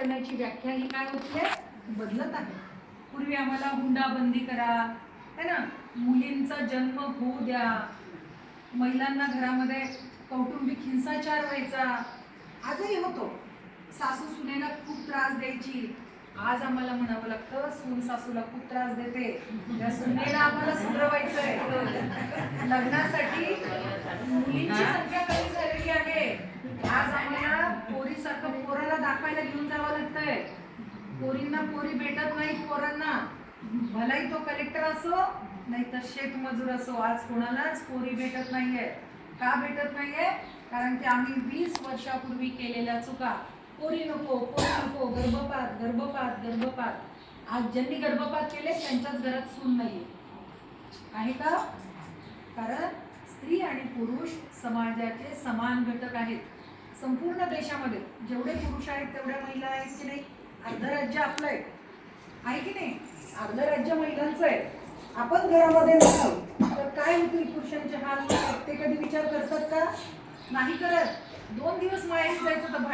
करण्याची व्याख्या ही काय होते बदलत आहे. पूर्वी आम्हाला हुंडाबंदी करा है ना? मुलींचा जन्म होऊ द्या. महिलांना घरामध्ये कौटुंबिक हिंसाचार व्हायचा. आजही होतो. सासू सुनेला खूप त्रास द्यायची. आज आम्हाला म्हणावं लागतं सून सासूला खूप त्रास देते. त्या सुनेला आम्हाला सुधरवायचंय लग्नासाठी मुलींची संख्या कमी झालेली आहे. आज घेऊन पोरींना पोरी भेटत नाही पोरांना. भलाही तो कलेक्टर असो नाही तर शेतमजूर असो. आज कोणालाच पोरी भेटत नाहीये. का भेटत नाहीये? कारण की आम्ही वीस वर्षापूर्वी केलेल्या चुका. पोरी नको पोरी नको गर्भपात गर्भपात गर्भपात. आज ज्यांनी गर्भपात केले त्यांच्याच घरात सून नाहीये. आहे का? कारण स्त्री आणि पुरुष समाजाचे समान घटक आहेत. संपूर्ण देशामध्ये जेवढे पुरुष आहेत तेवढ्या महिला आहेत की नाही अर्ध राज्य आपलं आहे. आहे की नाही? अर्ध राज्य महिलांचं आहे. आपण घरामध्ये नसलो तर काय होतील पुरुषांचे हाल? ते कधी विचार करतात का? नाही करत. दोन दिवस माहेरी जायचं तर